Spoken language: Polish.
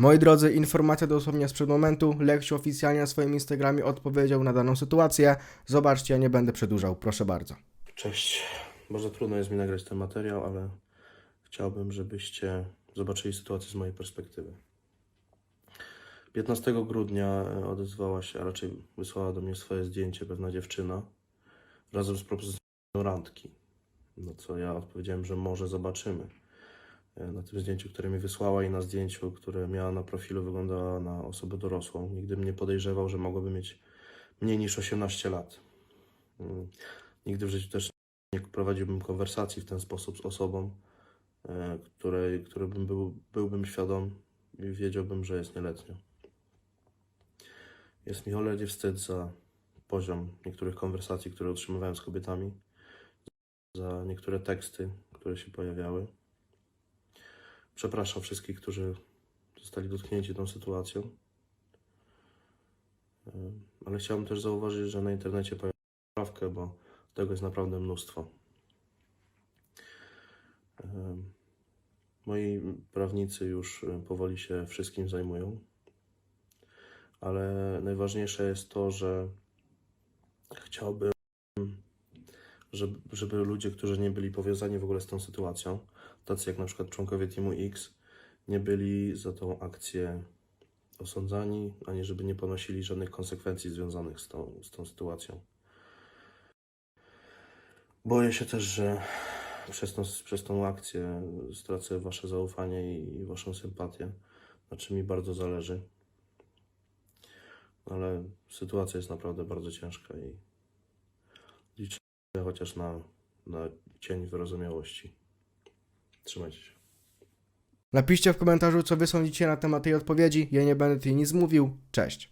Moi drodzy, informacja dosłownie sprzed momentu. Leksiu oficjalnie na swoim Instagramie odpowiedział na daną sytuację. Zobaczcie, ja nie będę przedłużał, proszę bardzo. Cześć. Bardzo trudno jest mi nagrać ten materiał, ale chciałbym, żebyście zobaczyli sytuację z mojej perspektywy. 15 grudnia e, odezwała się, a raczej wysłała do mnie swoje zdjęcie pewna dziewczyna razem z propozycją randki. No co ja odpowiedziałem, że może zobaczymy. Na tym zdjęciu, które mi wysłała i na zdjęciu, które miała na profilu, wyglądała na osobę dorosłą. Nigdy bym nie podejrzewał, że mogłaby mieć mniej niż 18 lat. Mm. Nigdy w życiu też nie prowadziłbym konwersacji w ten sposób z osobą, e, której, której bym był, byłbym świadom i wiedziałbym, że jest nieletnią. Jest mi cholernie wstyd za poziom niektórych konwersacji, które otrzymywałem z kobietami, za niektóre teksty, które się pojawiały. Przepraszam wszystkich, którzy zostali dotknięci tą sytuacją. Ale chciałbym też zauważyć, że na internecie pojawiła poprawkę, bo tego jest naprawdę mnóstwo. Moi prawnicy już e, powoli się wszystkim zajmują, ale najważniejsze jest to, że chciałbym, żeby, żeby ludzie, którzy nie byli powiązani w ogóle z tą sytuacją, tacy jak na przykład członkowie Teamu X, nie byli za tą akcję osądzani, ani żeby nie ponosili żadnych konsekwencji związanych z tą, z tą sytuacją. Boję się też, że przez tą, przez tą akcję stracę Wasze zaufanie i Waszą sympatię, na czym mi bardzo zależy. Ale sytuacja jest naprawdę bardzo ciężka i liczę chociaż na, na cień wyrozumiałości. Trzymajcie się. Napiszcie w komentarzu, co wy sądzicie na temat tej odpowiedzi. Ja nie będę tutaj nic mówił. Cześć.